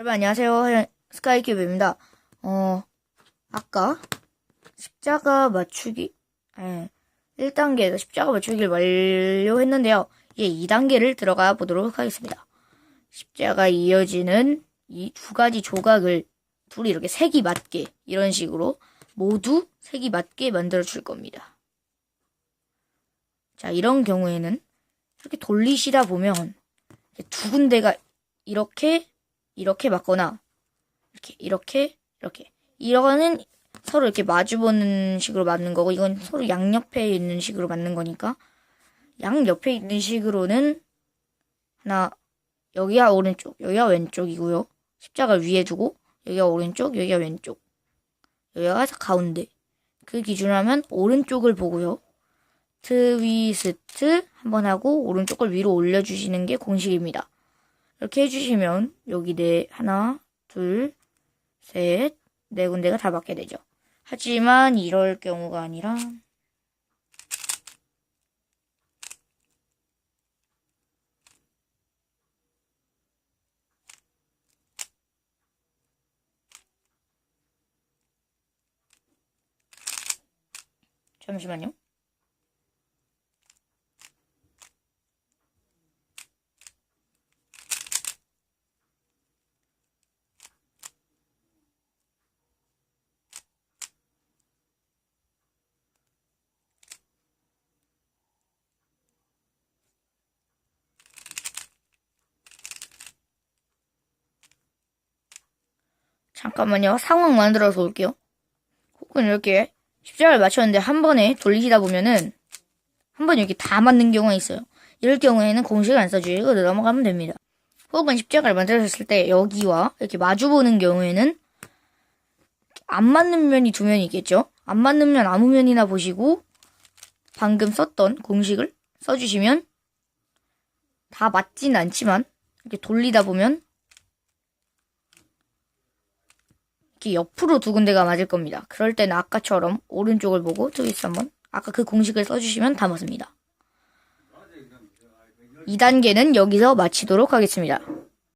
여러분 안녕하세요. 스카이큐브입니다. 어, 아까 십자가 맞추기, 예, 1단계에서 십자가 맞추기를 완료했는데요. 이제 2단계를 들어가 보도록 하겠습니다. 십자가 이어지는 이 두 가지 조각을 둘이 이렇게 색이 맞게 이런 식으로 모두 색이 맞게 만들어 줄 겁니다. 자, 이런 경우에는 이렇게 돌리시다 보면 두 군데가 이렇게 이렇게 맞거나 이렇게 이렇게 이렇게. 이거는 서로 이렇게 마주보는 식으로 맞는 거고 이건 서로 양옆에 있는 식으로 맞는 거니까. 양옆에 있는 식으로는 하나 여기가 오른쪽 여기가 왼쪽이고요. 십자가 위에 두고 여기가 오른쪽 여기가 왼쪽. 여기가 가운데. 그 기준으로 하면 오른쪽을 보고요. 트위스트 한번 하고 오른쪽을 위로 올려주시는 게 공식입니다. 이렇게 해주시면 여기 네 하나 둘셋 네 군데가 다 맞게 되죠. 하지만 이럴 경우가 아니라 잠시만요. 잠깐만요. 상황 만들어서 올게요. 혹은 이렇게 십자가를 맞췄는데 한 번에 돌리시다 보면은 한 번에 이렇게 다 맞는 경우가 있어요. 이럴 경우에는 공식을 안 써주시고 넘어가면 됩니다. 혹은 십자가를 만들었을 때 여기와 이렇게 마주보는 경우에는 안 맞는 면이 두 면이 있겠죠? 안 맞는 면 아무 면이나 보시고 방금 썼던 공식을 써주시면 다 맞진 않지만 이렇게 돌리다 보면 이렇게 옆으로 두 군데가 맞을 겁니다. 그럴 때는 아까처럼 오른쪽을 보고 트위스 한번 아까 그 공식을 써주시면 다 맞습니다. 2단계는 여기서 마치도록 하겠습니다.